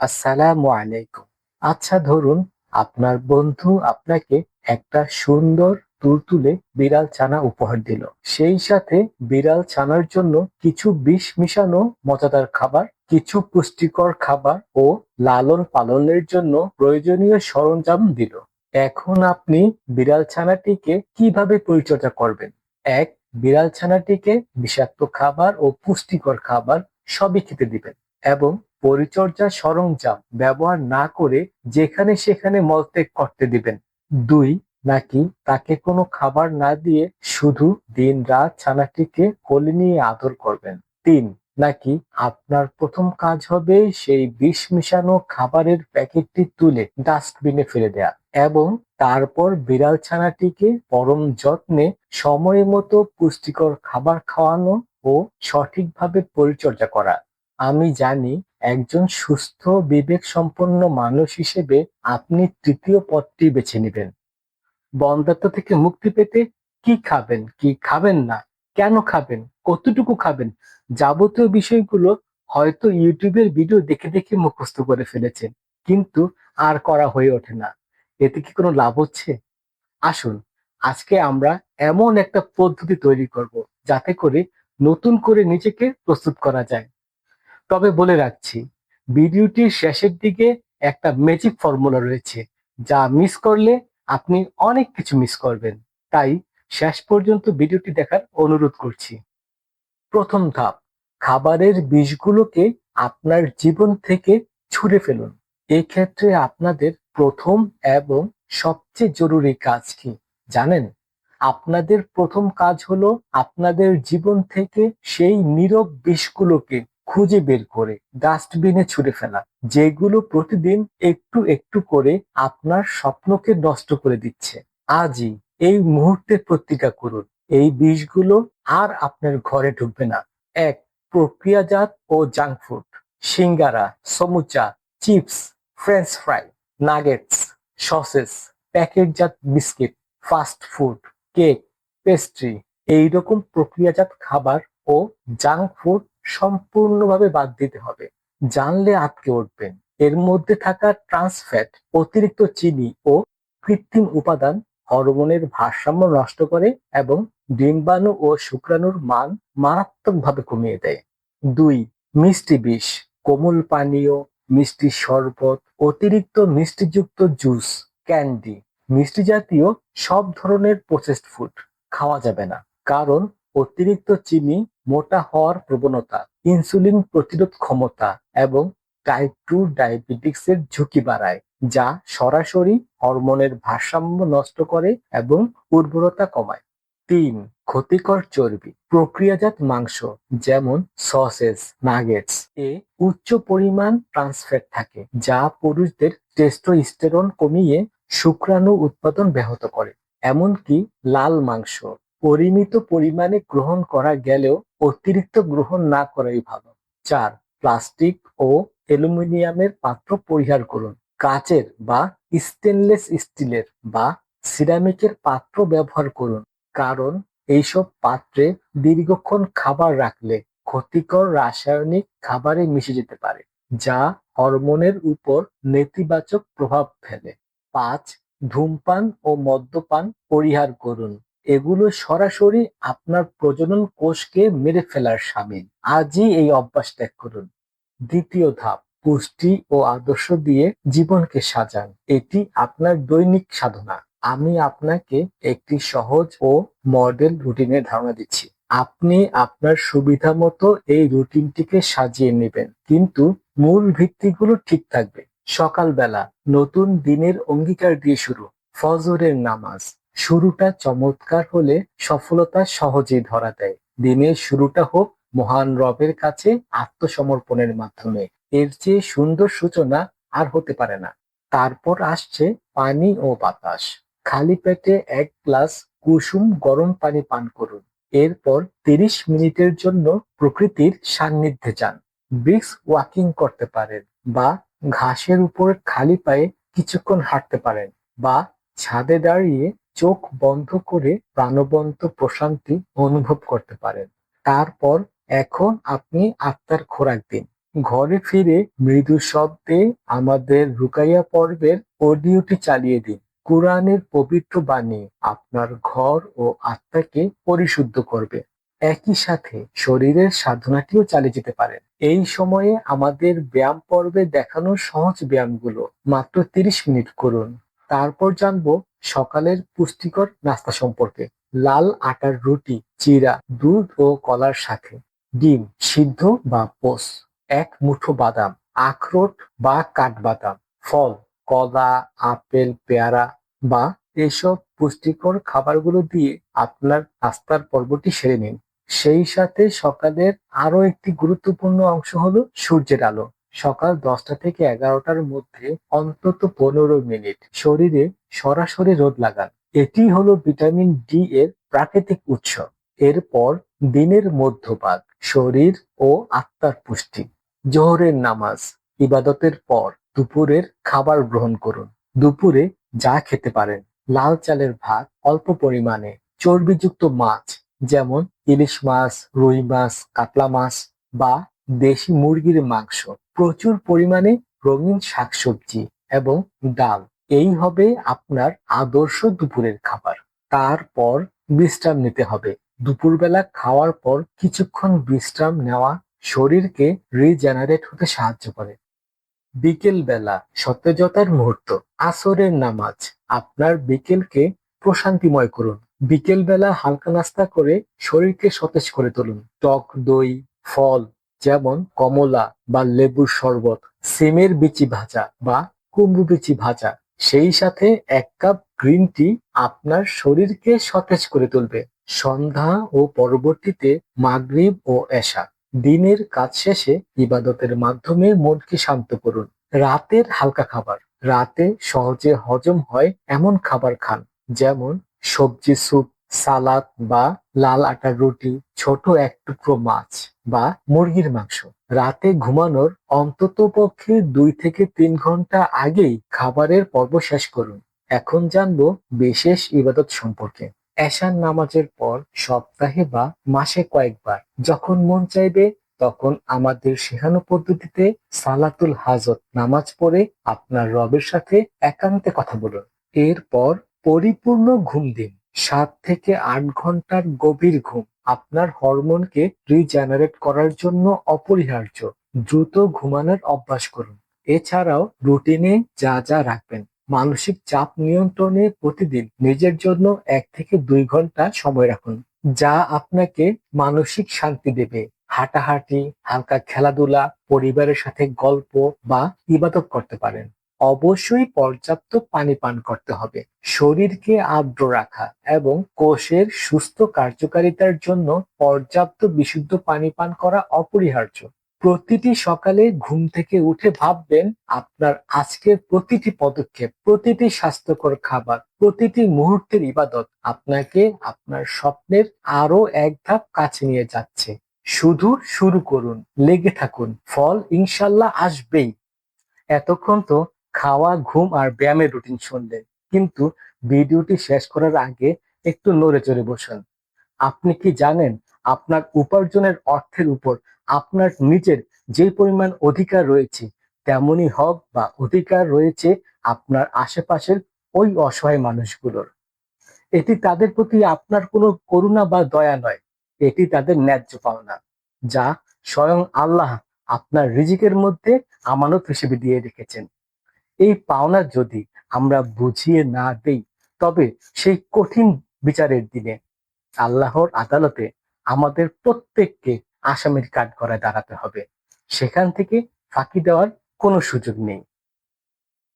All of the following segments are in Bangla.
আসসালামু আলাইকুম। আচ্ছা ধরুন আপনার বন্ধু আপনাকে একটা সুন্দর তুলতুলে বিড়াল ছানা উপহার দিল। সেই সাথে বিড়াল ছানার জন্য কিছু বিষ মিশানো মজাদার খাবার, কিছু পুষ্টিকর খাবার ও লালন পালনের জন্য প্রয়োজনীয় সরঞ্জাম দিল। এখন আপনি বিড়াল ছানাটিকে কীভাবে পরিচর্যা করবেন? এক, বিড়াল ছানাটিকে বিষাক্ত খাবার ও পুষ্টিকর খাবার সবই খেতে দিবেন এবং পরিচর্যা সরঞ্জাম ব্যবহার না করে যেখানে সেখানে মলত্যাগ করতে দিবেন। দুই, নাকি তাকে কোনো খাবার না দিয়ে শুধু দিন রাত ছানাটিকে কোলে নিয়ে আদর করবেন? তিন, নাকি আপনার প্রথম কাজ হবে সেই বিষ মিশানো খাবারের প্যাকেটটি তুলে ডাস্টবিনে ফেলে দেয়া এবং তারপর বিড়াল ছানাটিকে পরম যত্নে সময় মতো পুষ্টিকর খাবার খাওয়ানো ও সঠিকভাবে পরিচর্যা করা। আমি জানি একজন সুস্থ বিবেক সম্পন্ন মানুষ হিসেবে আপনি তৃতীয় পথটি বেছে নেবেন। বন্ধাত্ব থেকে মুক্তি পেতে কি খাবেন কি খাবেন না, কেন খাবেন, কতটুকু খাবেন যাবতীয় বিষয়গুলো হয়তো ইউটিউবের ভিডিও দেখে দেখে মুখস্থ করে ফেলেছেন, কিন্তু আর করা হয়ে ওঠে না। এতে কি কোনো লাভ হচ্ছে? আসুন, আজকে আমরা এমন একটা পদ্ধতি তৈরি করব, যাতে করে নতুন করে নিজেকে প্রস্তুত করা যায়। তবে বলে রাখছি ভিডিওটির শেষের দিকে একটা ম্যাজিক ফর্মুলা রয়েছে, যা মিস করলে আপনি অনেক কিছু মিস করবেন। তাই শেষ পর্যন্ত ভিডিওটি দেখার অনুরোধ করছি। প্রথম ধাপ, খাবারের বিষগুলোকে আপনার জীবন থেকে ছুঁড়ে ফেলুন। এক্ষেত্রে আপনাদের প্রথম এবং সবচেয়ে জরুরি কাজ কি জানেন? আপনাদের প্রথম কাজ হলো আপনাদের জীবন থেকে সেই নীরব বিষগুলোকে খুঁজে বের করে ডাস্টবিনে ছুঁড়ে ফেলা, যেগুলো প্রতিদিন একটু একটু করে আপনার স্বপ্নকে নষ্ট করে দিচ্ছে। আজই এই মুহূর্তে প্রতিজ্ঞা করুন, এই বিষগুলো আর আপনার ঘরে ঢুকবে না। এক, প্রক্রিয়াজাত ও জাঙ্ক ফুড সিঙ্গারা, samosa, chips French fry nuggets sausages প্যাকেটজাত biscuit fast food cake pastry এইরকম প্রক্রিয়াজাত খাবার ও জাঙ্ক ফুড সম্পূর্ণভাবে বাদ দিতে হবে। জানলে আটকে উঠবেন। এর মধ্যে থাকা ট্রান্সফ্যাট অতিরিক্ত চিনি ও কৃত্রিম উপাদান হরমোনের ভারসাম্য নষ্ট করে এবং ডিম্বাণু ও শুক্রাণুর মান মারাত্মকভাবে কমিয়ে দেয়। দুই, মিষ্টি বিষ, কোমল পানীয়, মিষ্টি শরবত, অতিরিক্ত মিষ্টিযুক্ত জুস, ক্যান্ডি, মিষ্টি জাতীয় সব ধরনের প্রসেসড ফুড খাওয়া যাবে না। কারণ অতিরিক্ত চিনি মোটা হওয়ার প্রবণতা ইনসুলিন প্রতিরোধ ক্ষমতা এবং টাইপ টু ডায়াবেটিক্সের ঝুঁকি বাড়ায়, যা সরাসরি হরমোনের ভারসাম্য নষ্ট করে এবং উর্বরতা কমায়। তিন, ক্ষতিকর চর্বি, প্রক্রিয়াজাত মাংস, যেমন সসেস নাগেটস এ উচ্চ পরিমাণ ট্রান্সফ্যাট থাকে, যা পুরুষদের টেস্টোস্টেরন কমিয়ে শুক্রাণু উৎপাদন ব্যাহত করে, এমনকি লাল মাংস। পরিমিত পরিমাণে গ্রহণ করা গেলেও অতিরিক্ত গ্রহণ না করাই ভালো। চার, প্লাস্টিক ও অ্যালুমিনিয়ামের পাত্র পরিহার করুন। কাচের বা স্টেনলেস স্টিলের বা সিরামিকের পাত্র ব্যবহার করুন। কারণ এইসব পাত্রে দীর্ঘক্ষণ খাবার রাখলে ক্ষতিকর রাসায়নিক খাবারে মিশে যেতে পারে, যা হরমোনের উপর নেতিবাচক প্রভাব ফেলে। পাঁচ, ধূমপান ও মদ্যপান পরিহার করুন। এগুলো সরাসরি আপনার প্রজনন কোষকে মেরে ফেলার সামিল। আজই এই অভ্যাস ত্যাগ করুন। দ্বিতীয় ধাপ, পুষ্টি ও আদর্শ দিয়ে জীবনকে সাজান। এটি আপনার দৈনিক সাধনা। আমি আপনাকে একটি সহজ ও মডেল রুটিনের ধারণা দিচ্ছি। আপনি আপনার সুবিধা মতো এই রুটিনটিকে সাজিয়ে নেবেন। কিন্তু মূল ভিত্তিগুলো ঠিক থাকবে। সকালবেলা নতুন দিনের অঙ্গীকার দিয়ে শুরু। ফজরের নামাজ শুরুটা চমৎকার হলে সফলতা সহজেই ধরা দেয়। দিনের শুরুটা হোক মহান রবের কাছে আত্মসমর্পণের মাধ্যমে। এর চেয়ে সুন্দর সূচনা আর হতে পারে না। তারপর আসছে পানি ও বাতাস। খালি পেটে এক গ্লাস কুসুম গরম পানি পান করুন। এরপর তিরিশ মিনিটের জন্য প্রকৃতির সান্নিধ্যে যান। ব্রিক্স ওয়াকিং করতে পারেন বা ঘাসের উপর খালি পায়ে কিছুক্ষণ হাঁটতে পারেন বা ছাদে দাঁড়িয়ে চোখ বন্ধ করে প্রাণবন্ত প্রশান্তি অনুভব করতে পারেন। তারপর এখন আপনি আত্মার খোরাক দিন। ঘরে ফিরে মৃদু শব্দে আমাদের রুকাইয়া পর্বের অডিওটি চালিয়ে দিন। কোরআনের পবিত্র বাণী আপনার ঘর ও আত্মাকে পরিশুদ্ধ করবে। একই সাথে শরীরের সাধনাটিও চালিয়ে যেতে পারেন। এই সময়ে আমাদের ব্যায়াম পর্বে দেখানো সহজ ব্যায়ামগুলো মাত্র তিরিশ মিনিট করুন। তারপর জানব সকালের পুষ্টিকর নাস্তা সম্পর্কে লাল আটার রুটি, চিরা, দুধ ও কলার সাথে। ডিম সিদ্ধ বা পোস, এক মুঠো বাদাম, আখরোট বা কাঠবাদাম, ফল, কলা, আপেল, পেয়ারা বা এসব পুষ্টিকর খাবারগুলো দিয়ে আপনার নাস্তার পর্বটি সেরে নিন। সেই সাথে সকালের আরও একটি গুরুত্বপূর্ণ অংশ হলো সূর্যের আলো। সকাল দশটা থেকে এগারোটার মধ্যে অন্তত পনেরো মিনিট শরীরে সরাসরি রোদ লাগান। এটি হলো ভিটামিন ডি এর প্রাকৃতিক উৎস। এরপর দিনের মধ্যভাগ শরীর ও আত্মার পুষ্টি। জোহরের নামাজ, ইবাদতের পর দুপুরের খাবার গ্রহণ করুন। দুপুরে যা খেতে পারেন। লাল চালের ভাত অল্প পরিমাণে। চর্বিযুক্ত মাছ, যেমন ইলিশ মাছ, রুই মাছ, কাতলা মাছ বা দেশি মুরগির মাংস। প্রচুর পরিমাণে রঙিন শাকসবজি এবং ডাল। এই হবে আপনার আদর্শ দুপুরের খাবার। তারপর বিশ্রাম নিতে হবে। দুপুরবেলা খাওয়ার পর কিছুক্ষণ বিশ্রাম নেওয়া শরীরকে রিজেনারেট হতে সাহায্য করে। বিকেল বেলা সতেজতার মুহূর্ত, আসরের নামাজ, আপনার বিকেলকে প্রশান্তিময় করুন। বিকেল বেলা হালকা নাস্তা করে শরীরকে সতেজ করে তুলুন। টক দই, ফল যেমন কমলা বা লেবুর শরবত, সিমের বিচি ভাজা বা কুমড়ো বিচি ভাজা। সেই সাথে এক কাপ গ্রিন টি আপনার শরীরকে সতেজ করে তুলবে। সন্ধ্যা ও পরবর্তীতে মাগরিব ও এশা। দিনের কাজ শেষে ইবাদতের মাধ্যমে মনকে শান্ত করুন। রাতের হালকা খাবার। রাতে সহজে হজম হয় এমন খাবার খান, যেমন সবজি স্যুপ সালাদ বা লাল আটার রুটি, ছোট এক টুকরো মাছ বা মুরগির মাংস। রাতে ঘুমানোর অন্তত পক্ষে দুই থেকে তিন ঘণ্টা আগেই খাবারের পর্ব শেষ করুন। এখন জানব বিশেষ ইবাদত সম্পর্কে। এশার নামাজের পর সপ্তাহে বা মাসে কয়েকবার যখন মন চাইবে, তখন আমাদের শেখানো পদ্ধতিতে সালাতুল হাজত নামাজ পড়ে আপনার রবের সাথে একান্তে কথা বলুন। এরপর পরিপূর্ণ ঘুম দিন। সাত থেকে আট ঘণ্টার গভীর ঘুম আপনার হরমোনকে রিজেনারেট করার জন্য অপরিহার্য। দ্রুত ঘুমানোর অভ্যাস করুন। এছাড়াও রুটিনে যা যা রাখবেন, মানসিক চাপ নিয়ন্ত্রণে প্রতিদিন নিজের জন্য এক থেকে দুই ঘণ্টা সময় রাখুন, যা আপনাকে মানসিক শান্তি দেবে। হাঁটাহাঁটি, হালকা খেলাধুলা, পরিবারের সাথে গল্প বা ইবাদত করতে পারেন। অবশ্যই পর্যাপ্ত পানি পান করতে হবে। শরীরকে আর্দ্র রাখা এবং কোষের সুস্থ কার্যকারিতার জন্য পর্যাপ্ত বিশুদ্ধ পানি পান করা অপরিহার্য। প্রতিটি সকালে ঘুম থেকে উঠে ভাববেন, আপনার আজকের প্রতিটি পদক্ষেপ, প্রতিটি স্বাস্থ্যকর খাবার, প্রতিটি মুহূর্তের ইবাদত আপনাকে আপনার স্বপ্নের আরও এক ধাপ কাছে নিয়ে যাচ্ছে। শুধু শুরু করুন, লেগে থাকুন, ফল ইনশাল্লাহ আসবেই। এতক্ষণ তো খাওয়া, ঘুম আর ব্যায়ামের রুটিন শুনলেন। কিন্তু ভিডিওটি শেষ করার আগে একটু নড়ে চড়ে বসুন। আপনি কি জানেন, আপনার উপার্জনের অর্থের উপর আপনার নিজের যে পরিমাণ অধিকার রয়েছে তেমনি হক বা অধিকার রয়েছে আপনার আশেপাশের ওই অসহায় মানুষগুলোর। এটি তাদের প্রতি আপনার কোনো করুণা বা দয়া নয়। এটি তাদের ন্যায্য পাওনা, যা স্বয়ং আল্লাহ আপনার রিজিকের মধ্যে আমানত হিসেবে দিয়ে রেখেছেন। এই পাওনা যদি আমরা বুঝিয়ে না দেই, তবে সেই কঠিন বিচারের দিনে আল্লাহর আদালতে আমাদের প্রত্যেককে আসামির কাঠ গড়ায় দাঁড়াতে হবে। সেখান থেকে ফাঁকি দেওয়ার কোনো সুযোগ নেই।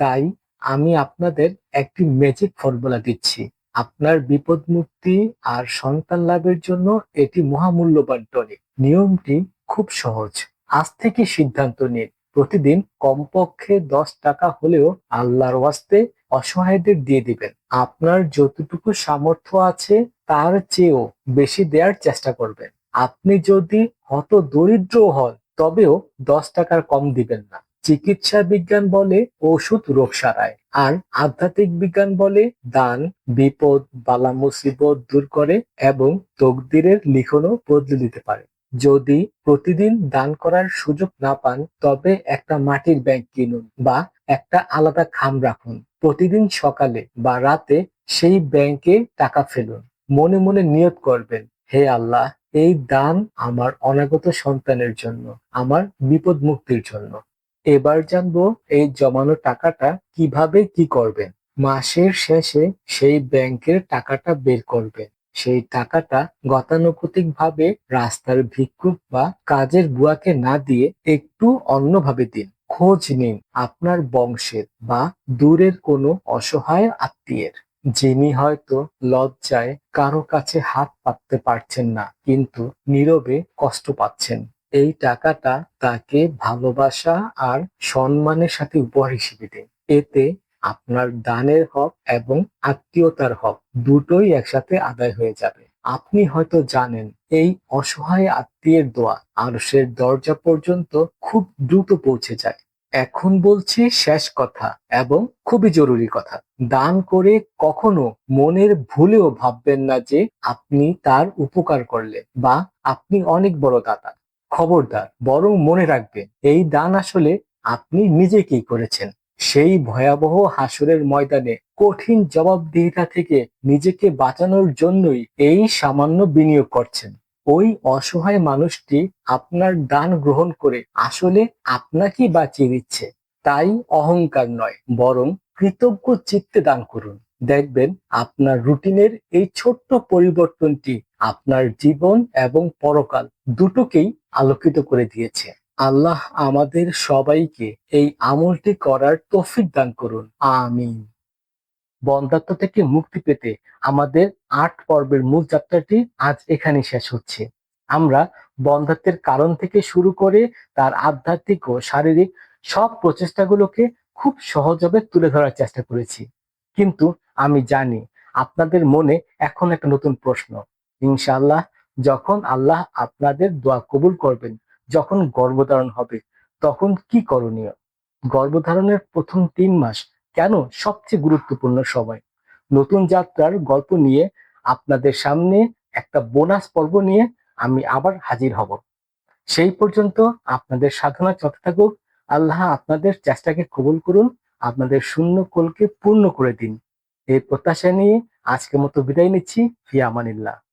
তাই আমি আপনাদের একটি ম্যাজিক ফর্মুলা দিচ্ছি। আপনার বিপদ মুক্তি আর সন্তান লাভের জন্য এটি মহামূল্যবান টনিক। নিয়মটি খুব সহজ। আজ থেকে সিদ্ধান্ত নিন প্রতিদিন কমপক্ষে দশ টাকা হলেও আল্লাহর ওয়াস্তে অসহায়দের দিয়ে দিবেন। আপনার যতটুকু সামর্থ্য আছে, তার চেয়েও বেশি দেওয়ার চেষ্টা করবেন। আপনি যদি হত দরিদ্র হন, তবেও দশ টাকার কম দিবেন না। চিকিৎসা বিজ্ঞান বলে ওষুধ রোগ সারায়, আর আধ্যাত্মিক বিজ্ঞান বলে দান, বিপদ বালা মুসিবত দূর করে এবং তকদিরের লিখনও বদলে দিতে পারে। যদি প্রতিদিন দান করার সুযোগ না পান, তবে একটা মাটির ব্যাংক কিনুন বা একটা আলাদা খাম রাখুন। প্রতিদিন সকালে বা রাতে সেই ব্যাংকে টাকা ফেলুন। মনে মনে নিয়ত করবেন, হে আল্লাহ, এই দান আমার অনাগত সন্তানের জন্য, আমার বিপদ মুক্তির জন্য। এবার জানব এই জমানো টাকাটা কীভাবে কি করবেন? মাসের শেষে সেই ব্যাংকের টাকাটা বের করবেন। সেই টাকাটা গতানুগতিক ভাবে রাস্তার ভিক্ষুক বা কাজের বুয়াকে না দিয়ে একটু অন্যভাবে দিন। খোঁজ নিন আপনার বংশের বা দূরের কোনো অসহায় আত্মীয়ের। যিনি হয়তো লজ্জায় কারও কাছে হাত পাততে পারছেন না, কিন্তু নীরবে কষ্ট পাচ্ছেন। এই টাকাটা তাকে ভালোবাসা আর সম্মানের সাথে উপহার হিসেবে দিন। এতে আপনার দানের হক এবং আত্মীয়তার হক দুটোই একসাথে আদায় হয়ে যাবে। আপনি হয়তো জানেন, এই অসহায় আত্মীয়ের দোয়া আরশের দরজা পর্যন্ত খুব দ্রুত পৌঁছে যায়। এখন বলছি শেষ কথা এবং খুবই জরুরি কথা। দান করে কখনো মনের ভুলেও ভাববেন না যে আপনি তার উপকার করলে বা আপনি অনেক বড় দাতা। খবরদার, বরং মনে রাখবেন, এই দান আসলে আপনি নিজেকেই করেছেন। সেই ভয়াবহ হাসরের ময়দানে কঠিন জবাবদিহিতা থেকে নিজেকে বাঁচানোর জন্যই এই সামান্য বিনিয়োগ করছেন। ওই অসহায় মানুষটি আপনার দান গ্রহণ করে আসলে আপনাকেই বাঁচিয়ে দিচ্ছে। তাই অহংকার নয়, বরং কৃতজ্ঞ চিত্তে দান করুন। দেখবেন আপনার রুটিনের এই ছোট্ট পরিবর্তনটি আপনার জীবন এবং পরকাল দুটোকেই আলোকিত করে দিয়েছে। আল্লাহ আমাদের সবাইকে এই আমলটি করার তৌফিক দান করুন। আমিন। বন্ধাত্ম থেকে মুক্তি পেতে আমাদের আট পর্বের মূল যাত্রাটি আজ এখানে শেষ হচ্ছে। আমরা বন্ধাত্বের কারণ থেকে শুরু করে তার আধ্যাত্মিক ও শারীরিক সব প্রচেষ্টাগুলোকে খুব সহজভাবে তুলে ধরার চেষ্টা করেছি। কিন্তু আমি জানি আপনাদের মনে এখন একটা নতুন প্রশ্ন। ইনশাআল্লাহ যখন আল্লাহ আপনাদের দোয়া কবুল করবেন যখন গর্ভধারণ হবে, তখন কি করণীয়? গর্ভধারণের প্রথম তিন মাস কেন সবচেয়ে গুরুত্বপূর্ণ সময়? নতুন যাত্রার গল্প নিয়ে আপনাদের সামনে একটা বোনাস পর্ব নিয়ে আমি আবার হাজির হব। সেই পর্যন্ত আপনাদের সাধনা চলতে থাকুক। আল্লাহ আপনাদের চেষ্টাকে কবুল করুন, আপনাদের শূন্য কোলকে পূর্ণ করে দিন। এই প্রত্যাশা নিয়ে আজকের মতো বিদায় নিচ্ছি। ফিয়া আমানিল্লাহ